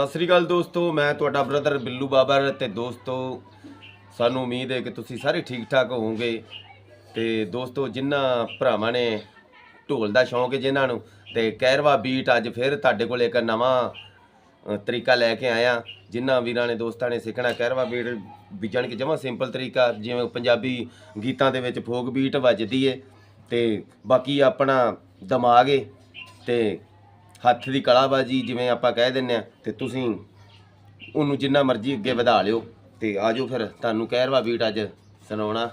ਸਤਿ ਸ੍ਰੀ ਅਕਾਲ ਦੋਸਤੋ, ਮੈਂ ਤੁਹਾਡਾ ਬ੍ਰਦਰ ਬਿੱਲੂ ਬਾਬਰ ਤੇ ਦੋਸਤੋ, ਸਾਨੂੰ ਉਮੀਦ ਹੈ ਕਿ ਤੁਸੀਂ ਸਾਰੇ ਠੀਕ ਠਾਕ ਹੋਵੋਗੇ। ਤੇ ਦੋਸਤੋ ਜਿਨ੍ਹਾਂ ਭਰਾਵਾਂ ਨੇ ਢੋਲ ਦਾ ਸ਼ੌਂਕ ਹੈ ਜਿਨ੍ਹਾਂ ਨੂੰ, ਤੇ ਕਹਿਰਵਾ ਬੀਟ ਅੱਜ ਫਿਰ ਤੁਹਾਡੇ ਕੋਲ ਇੱਕ ਨਵਾਂ ਤਰੀਕਾ ਲੈ ਕੇ ਆਇਆ। ਜਿਨ੍ਹਾਂ ਵੀਰਾਂ ਨੇ ਦੋਸਤਾਂ ਨੇ ਸਿੱਖਣਾ ਕਹਿਰਵਾ ਬੀਟ, ਵੀ ਜਾਣੀ ਕਿ ਜਮਾ ਸਿੰਪਲ ਤਰੀਕਾ, ਜਿਵੇਂ ਪੰਜਾਬੀ ਗੀਤਾਂ ਦੇ ਵਿੱਚ ਫੋਕ ਬੀਟ ਵੱਜਦੀ ਏ, ਤੇ ਬਾਕੀ ਆਪਣਾ ਦਿਮਾਗ ਏ, ਤੇ ਹੱਥ ਦੀ ਕਲਾਬਾਜੀ ਜਿਵੇਂ ਆਪਾਂ ਕਹਿ ਦਿੰਨੇ ਆ ਤੇ ਤੁਸੀਂ ਉਹਨੂੰ ਜਿੰਨਾ ਮਰਜ਼ੀ ਅੱਗੇ ਵਧਾ ਲਿਓ ਤੇ ਆਜੋ ਫਿਰ। ਤੁਹਾਨੂੰ ਕਹਿਰਵਾ ਬੀਟ ਅੱਜ ਸੁਣਾਉਣਾ।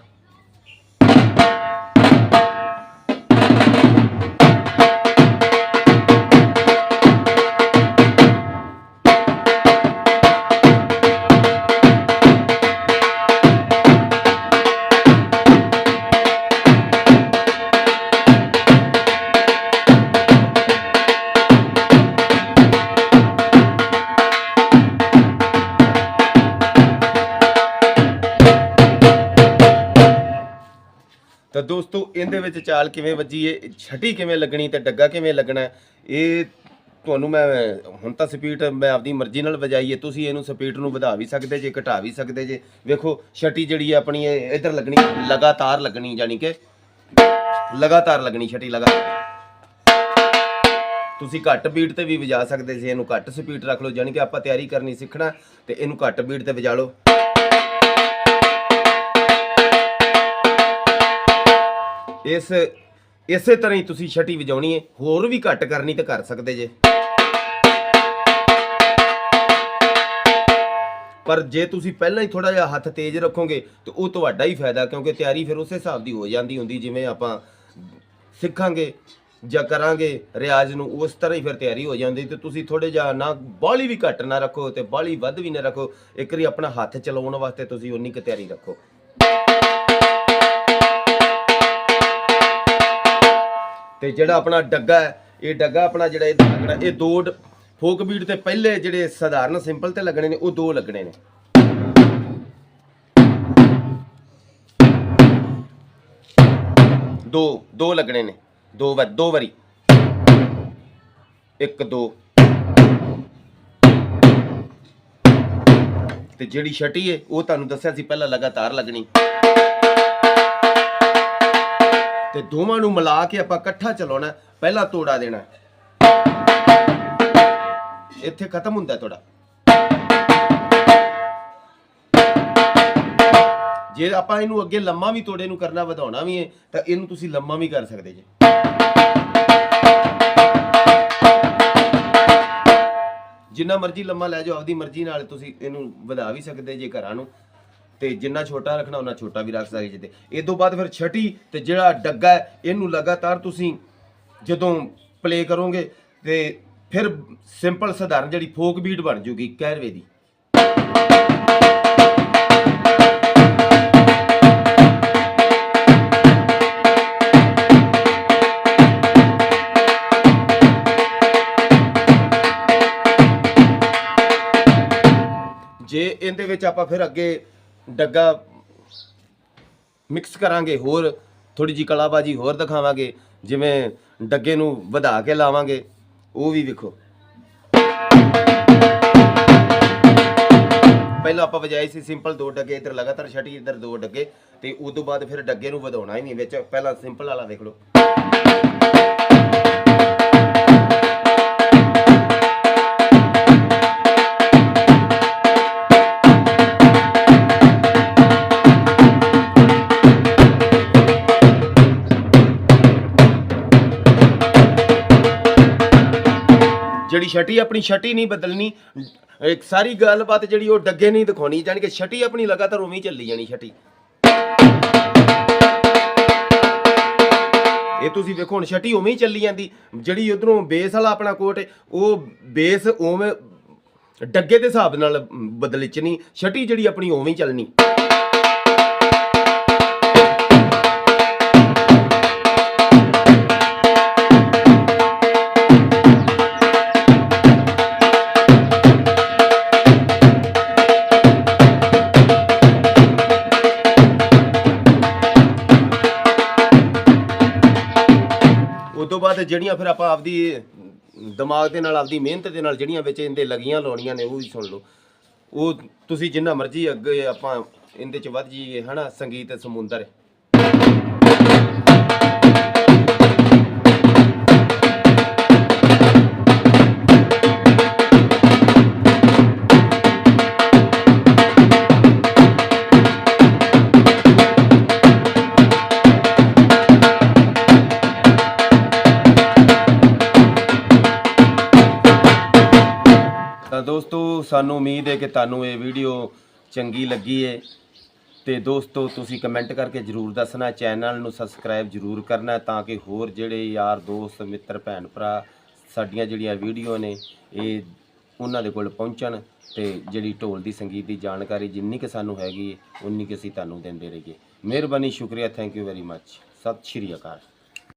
ਤਾਂ ਦੋਸਤੋ, ਇਹਦੇ ਵਿੱਚ ਚਾਲ ਕਿਵੇਂ ਵੱਜੀ ਏ ਛਟੀ ਕਿਵੇਂ ਲੱਗਣੀ ਤੇ ਡੱਗਾ ਕਿਵੇਂ ਲੱਗਣਾ? ਇਹ ਤੁਹਾਨੂੰ ਮੈਂ, ਹੁਣ ਤਾਂ ਸਪੀਡ ਮੈਂ ਆਪਦੀ ਮਰਜ਼ੀ ਨਾਲ ਵਜਾਈਏ, ਤੁਸੀਂ ਇਹਨੂੰ ਸਪੀਡ ਨੂੰ ਵਧਾ ਵੀ ਸਕਦੇ ਜੇ, ਘਟਾ ਵੀ ਸਕਦੇ ਜੇ। ਵੇਖੋ, ਛਟੀ ਜਿਹੜੀ ਹੈ ਆਪਣੀ, ਇਹ ਇੱਧਰ ਲੱਗਣੀ, ਲਗਾਤਾਰ ਲੱਗਣੀ, ਯਾਨੀ ਕਿ ਲਗਾਤਾਰ ਲੱਗਣੀ ਛਟੀ ਲਗਾਤਾਰ ਤੁਸੀਂ ਘੱਟ ਬੀਟ ਤੇ ਵੀ ਵਜਾ ਸਕਦੇ ਜੇ, ਇਹਨੂੰ ਘੱਟ ਸਪੀਡ ਰੱਖ ਲਓ, ਯਾਨੀ ਕਿ ਆਪਾਂ ਤਿਆਰੀ ਕਰਨੀ ਸਿੱਖਣਾ ਤੇ ਇਹਨੂੰ ਘੱਟ ਬੀਟ ਤੇ ਵਜਾ ਲਓ। ਇਸ, ਇਸੇ ਤਰ੍ਹਾਂ ਹੀ ਤੁਸੀਂ ਛਟੀ ਵਜਾਉਣੀ ਹੈ। ਹੋਰ ਵੀ ਘੱਟ ਕਰਨੀ ਤਾਂ ਕਰ ਸਕਦੇ ਜੇ। ਪਰ ਜੇ ਤੁਸੀਂ ਪਹਿਲਾਂ ਹੀ ਥੋੜਾ ਜਿਹਾ ਹੱਥ ਤੇਜ਼ ਰੱਖੋਗੇ, ਤੇ ਉਹ ਤੁਹਾਡਾ ਹੀ ਫਾਇਦਾ, ਕਿਉਂਕਿ ਤਿਆਰੀ ਫਿਰ ਉਸੇ ਹਿਸਾਬ ਦੀ ਹੋ ਜਾਂਦੀ ਹੁੰਦੀ, ਜਿਵੇਂ ਆਪਾਂ ਸਿੱਖਾਂਗੇ ਜਾਂ ਕਰਾਂਗੇ ਰਿਆਜ਼ ਨੂੰ, ਉਸ ਤਰ੍ਹਾਂ ਹੀ ਫਿਰ ਤਿਆਰੀ ਹੋ ਜਾਂਦੀ। ਤੇ ਤੁਸੀਂ ਥੋੜੇ ਜਿਹਾ ਨਾ ਬਾਲੀ ਵੀ ਘੱਟ ਨਾ ਰੱਖੋ ਤੇ ਬਾਲੀ ਵੱਧ ਵੀ ਨਾ ਰੱਖੋ। ਇੱਕ ਵਾਰੀ ਆਪਣਾ ਹੱਥ ਚਲਾਉਣ ਵਾਸਤੇ ਤੁਸੀਂ ਉਨੀ ਕੁ ਤਿਆਰੀ ਰੱਖੋ। ਤੇ ਜਿਹੜਾ ਆਪਣਾ ਡੱਗਾ ਹੈ, ਇਹ ਡੱਗਾ ਆਪਣਾ ਜਿਹੜਾ ਇਹ ਲੱਗਣਾ ਇਹ ਦੋ ਡ- ਫੋਕ ਬੀਟ ਤੇ ਪਹਿਲੇ ਜਿਹੜੇ ਸਧਾਰਨ ਸਿੰਪਲ ਤੇ ਲੱਗਣੇ ਨੇ, ਉਹ ਦੋ ਲੱਗਣੇ ਨੇ। ਦੋ ਦੋ ਲੱਗਣੇ ਨੇ। ਦੋ ਵਾਰ ਦੋ ਵਾਰੀ। ਇੱਕ, ਦੋ। ਤੇ ਜਿਹੜੀ ਛਟੀ ਏ, ਉਹ ਤੁਹਾਨੂੰ ਦੱਸਿਆ ਸੀ, ਪਹਿਲਾਂ ਲਗਾਤਾਰ ਲੱਗਣੀ। ਤੇ ਦੋਵਾਂ ਨੂੰ ਮਿਲਾ ਕੇ ਆਪਾਂ ਇਕੱਠਾ ਚਲਾਉਣਾ, ਪਹਿਲਾ ਤੋੜਾ ਦੇਣਾ। ਇੱਥੇ ਖਤਮ ਹੁੰਦਾ ਤੋੜਾ। ਜੇ ਆਪਾਂ ਇਹਨੂੰ ਅੱਗੇ ਲੰਮਾ ਵੀ ਤੋੜੇ ਨੂੰ ਕਰਨਾ, ਵਧਾਉਣਾ ਵੀ ਹੈ, ਤਾਂ ਇਹਨੂੰ ਤੁਸੀਂ ਲੰਮਾ ਵੀ ਕਰ ਸਕਦੇ ਜੇ। ਜਿੰਨਾ ਮਰਜ਼ੀ ਲੰਮਾ ਲੈ ਜਾਓ, ਆਪਦੀ ਮਰਜ਼ੀ ਨਾਲ ਤੁਸੀਂ ਇਹਨੂੰ ਵਧਾ ਵੀ ਸਕਦੇ ਜੇ ਘਰਾਂ ਨੂੰ। ਤੇ ਜਿੰਨਾ ਛੋਟਾ ਰੱਖਣਾ ਉਹਨਾਂ ਛੋਟਾ ਵੀ ਰੱਖ ਸਕਦੇ ਜੇ। ਇਹ ਤੋਂ ਬਾਅਦ ਫਿਰ ਛਟੀ ਤੇ ਜਿਹੜਾ ਡੱਗਾ ਹੈ, ਇਹਨੂੰ ਲਗਾਤਾਰ ਤੁਸੀਂ ਜਦੋਂ ਪਲੇ ਕਰੋਗੇ ਤੇ ਫਿਰ ਸਿੰਪਲ ਸਧਾਰਨ ਜਿਹੜੀ ਫੋਕ ਬੀਟ ਬਣ ਜੂਗੀ ਕਹਿਰਵੇ ਦੀ। ਜੇ ਇਹਦੇ ਵਿੱਚ ਆਪਾਂ ਫਿਰ ਅੱਗੇ ਡੱਗਾ ਮਿਕਸ ਕਰਾਂਗੇ, ਹੋਰ ਥੋੜੀ ਜੀ ਕਲਾਬਾਜੀ ਹੋਰ ਦਿਖਾਵਾਂਗੇ, ਜਿਵੇਂ ਡੱਗੇ ਨੂੰ ਵਧਾ ਕੇ ਲਾਵਾਂਗੇ, ਉਹ ਵੀ ਵੇਖੋ। ਪਹਿਲਾਂ ਆਪਾਂ ਵਜਾਈ ਸੀ ਸਿੰਪਲ ਦੋ ਡੱਗੇ, ਇੱਧਰ ਲਗਾਤਾਰ ਛੱਡੀ, ਇੱਧਰ ਦੋ ਡੱਗੇ, ਤੇ ਉਸ ਤੋਂ ਬਾਅਦ ਫਿਰ ਡੱਗੇ ਨੂੰ ਵਧਾਉਣਾ ਹੀ ਨਹੀਂ ਵਿੱਚ, ਪਹਿਲਾਂ ਸਿੰਪਲ ਵਾਲਾ ਵੇਖ ਲਓ। ਜਿਹੜੀ ਛਟੀ ਆਪਣੀ ਛਟੀ ਨਹੀਂ ਬਦਲਣੀ। ਇੱਕ ਸਾਰੀ ਗੱਲਬਾਤ ਜਿਹੜੀ ਉਹ ਡੱਗੇ ਨਹੀਂ ਦਿਖਾਉਣੀ ਜਾਣੀ ਕਿ ਛਟੀ ਆਪਣੀ ਲਗਾਤਾਰ ਉਵੇਂ ਚੱਲੀ ਜਾਣੀ ਛਟੀ। ਇਹ ਤੁਸੀਂ ਵੇਖੋ ਹੁਣ ਛਟੀ ਉਵੇਂ ਹੀ ਚੱਲੀ ਜਾਂਦੀ। ਜਿਹੜੀ ਉਧਰੋਂ ਬੇਸ ਵਾਲਾ ਆਪਣਾ ਕੋਟ ਹੈ, ਉਹ ਬੇਸ ਉਵੇਂ ਡੱਗੇ ਦੇ ਹਿਸਾਬ ਨਾਲ ਬਦਲਚਣੀ ਛਟੀ ਜਿਹੜੀ ਆਪਣੀ ਉਵੇਂ ਹੀ ਚੱਲਣੀ। ਤੋਂ ਬਾਅਦ ਜਿਹੜੀਆਂ ਫਿਰ ਆਪਾਂ ਆਪਦੀ ਦਿਮਾਗ ਦੇ ਨਾਲ, ਆਪਦੀ ਮਿਹਨਤ ਦੇ ਨਾਲ ਜਿਹੜੀਆਂ ਵਿੱਚ ਇਹਦੇ ਲਗੀਆਂ ਲਾਉਣੀਆਂ ਨੇ, ਉਹ ਵੀ ਸੁਣ ਲਓ। ਉਹ ਤੁਸੀਂ ਜਿੰਨਾ ਮਰਜ਼ੀ ਅੱਗੇ ਆਪਾਂ ਇਹਦੇ ਚ ਵੱਧ ਜਾਈਏ, ਹਨਾ? ਸੰਗੀਤ ਸਮੁੰਦਰ। ਸਾਨੂੰ ਉਮੀਦ ਹੈ ਕਿ ਤੁਹਾਨੂੰ ਇਹ ਵੀਡੀਓ ਚੰਗੀ ਲੱਗੀ ਹੈ ਤੇ ਦੋਸਤੋ ਤੁਸੀਂ ਕਮੈਂਟ ਕਰਕੇ ਜਰੂਰ ਦੱਸਣਾ ਚੈਨਲ ਨੂੰ ਸਬਸਕ੍ਰਾਈਬ ਜਰੂਰ ਕਰਨਾ ਤਾਂ ਕਿ ਹੋਰ ਜਿਹੜੇ ਯਾਰ ਦੋਸਤ ਮਿੱਤਰ ਭੈਣ ਭਰਾ ਸਾਡੀਆਂ ਜਿਹੜੀਆਂ ਵੀਡੀਓ ਨੇ ਇਹ ਉਹਨਾਂ ਦੇ ਕੋਲ ਪਹੁੰਚਣ ਤੇ ਜਿਹੜੀ ਢੋਲ ਦੀ ਸੰਗੀਤ ਦੀ ਜਾਣਕਾਰੀ ਜਿੰਨੀ ਕਿ ਸਾਨੂੰ ਹੈਗੀ ਹੈ, ਉਨੀ ਕਿ ਅਸੀਂ ਤੁਹਾਨੂੰ ਦਿੰਦੇ ਰਹੀਏ। ਮਿਹਰਬਾਨੀ ਸ਼ੁਕਰੀਆ ਥੈਂਕ ਯੂ ਵੈਰੀ ਮੱਚ ਸਤਿ ਸ਼੍ਰੀ ਅਕਾਲ।